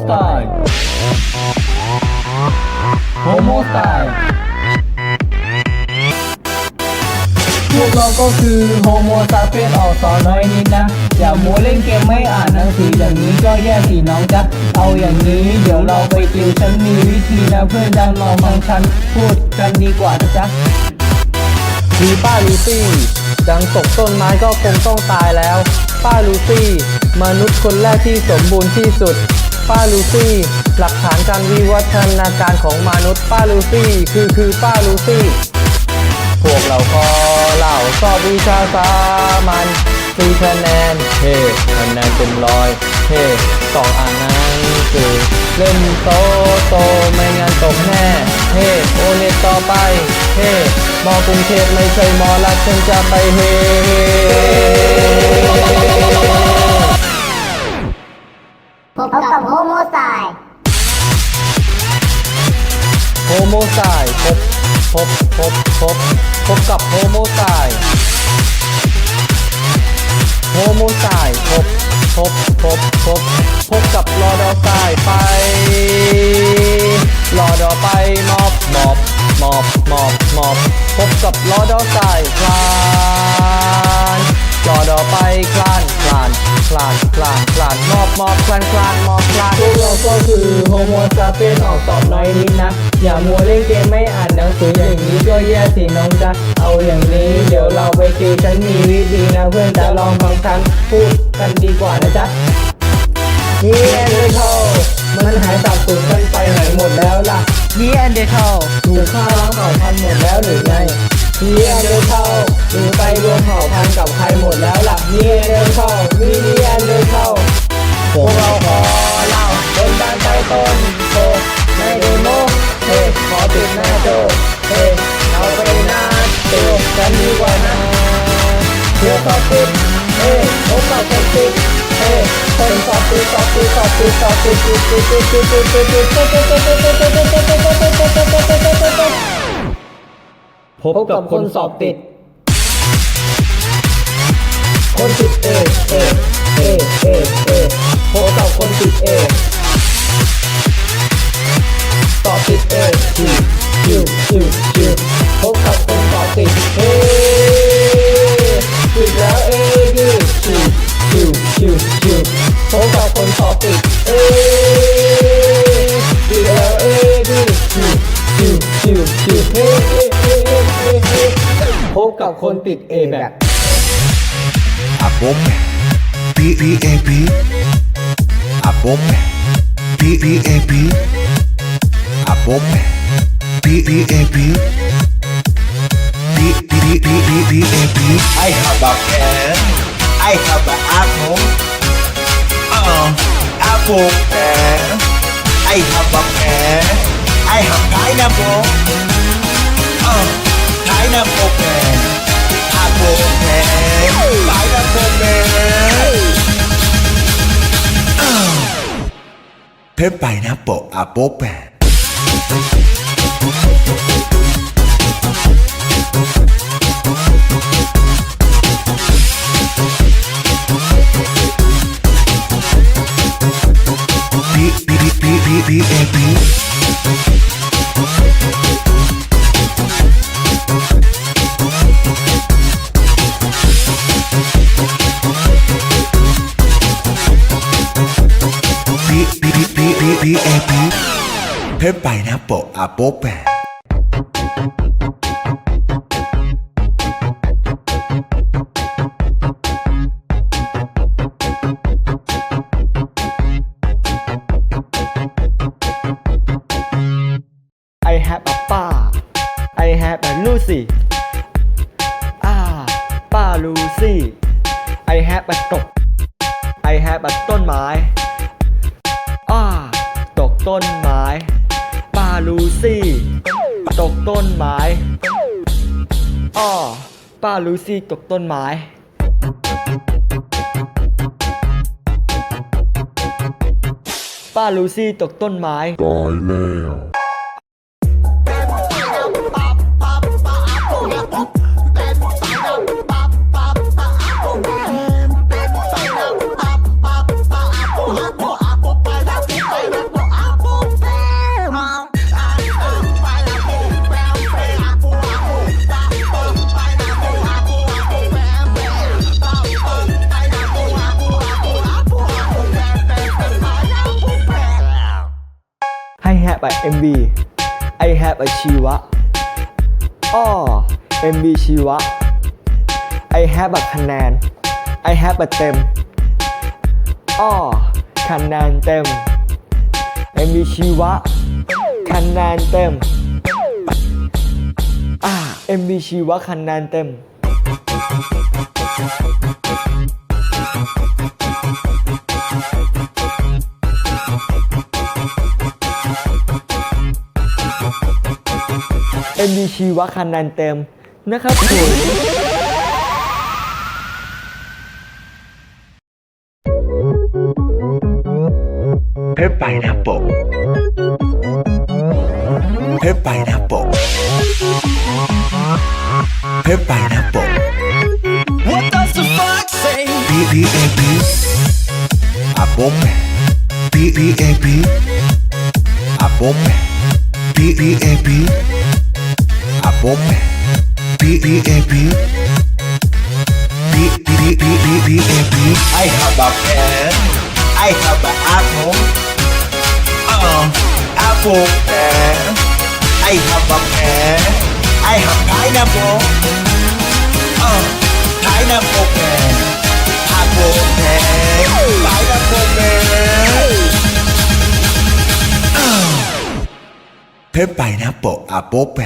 สไตล์โฮโมสไตล์พวกเราก็คือโฮโมซาเปียนออกสอนน้อยนิดนะ อย่ามัวเล่นเกมไม่อ่านหนังสืออย่างนี้ก็แย่สิน้องจ๊ะเอาอย่างนี้เดี๋ยวเราไปติวฉันมีวิธีนะเพื่อนดังลองฟังฉันพูดกันดีกว่านะจ๊ะมีป้าลูซี่ดังตกต้นไม้ก็คงต้องตายแล้ว ป้าลูซี่ มนุษย์คนแรกที่สมบูรณ์ที่สุด ป้าลูซี่ หลักฐานการวิวัฒนาการของมนุษย์ป้าลูซี่ คือคือป้าลูซี่ พวกเราขอเล่าสอบวิชาสามัญสี่คะแนนเฮ้คะแนนเต็มร้อยเฮ้ต้องอ่านหนังสือเล่นโตโตไม่งั้นตกแน่เฮ้โอเน็ตต่อไปเฮ้มอกรุงเทพไม่ใช่มอลัดฉันจะไปเฮ้ บกับโฮโมไซโฮโมไซพบพบพบพบพบกับโฮโมไซโฮโมไซพบพบพบพบพบกับรอดอไซไปรอดอไปมอบมอบมอบมอบมอบพบกับรอดอไซคลานรอดอไปคลาน คลานคลานคลานคลานมอบมอบคลานคลานมอบคลานพวกเราก็คือโฮโมซาเปียนออกสอบน้อยนิดนะอย่ามัวเล่นเกมไม่อ่านหนังสืออย่างนี้ก็แย่สิน้องจ๊ะเอาอย่างนี้เดี๋ยวเราไปติวฉันมีวิธีนะเพื่อนจะลองฟังฉันพูดกันดีกว่านะจ๊ะนี่แอนเดอร์เทลมันหายสับสูญกันไปไหนหมดแล้วล่ะนี่แอนเดอร์เทลถูกฆ่าล้างเผ่าพันธุ์หมดแล้วหรือไงนี่แอนเดอร์เทลหรือไปรวมเผ่าพันธุ์กับใครหมดแล้วล่ะนี่แอนเดอร์เทลนี่ tornado Hey, now we're not still Can you wanna Hear topic Hey, hope I can pick Hey, turn topic, topic, topic, topic พบกับคนสอบติด คนติดเอเอเอเอเอพบกับคนติดเอ คนติด A แบบ a b o m B E A B a b o m B E A B a b o m B E A B B B B B B B A B I have a pen I have a apple uh apple pen I have a pen I have pineapple uh pineapple pen Peppa Pineapple a Boba. ทิตย์เพิ่มไปนะโปะอาโปแปะไอแฮปป้าไอแฮปลูซี่อาป้าลูซี่ไอแฮปตกไอแฮปต้นไม้ ตกต้นไม้ป้าลูซี่ ตกต้นไม้อ้อป้าลูซี่ตกต้นไม้ป้าลูซี่ตกต้นไม้โ MB I have a ชีวะอ้อ MB ชีวะ I have a คะแนน I have a เต็มอ้อคะแนนเต็ม MB ชีวะคะแนนเต็มอ่า MB ชีวะคะแนนเต็ม MB ชีวะคะแนนเต็มนะครับคุณเพชรไปนะปกเพชรไปนะปกเพชรไปนะปก What does the fuck say? P P A P อะปก P P A P อะปก P P A P อะปก P P A P P P P P P P A P I have a pen I have a apple uh, apple pen I have a pen I have pineapple uh, pineapple pen apple pen pineapple pen เพชรไปนะโปะอะโปแป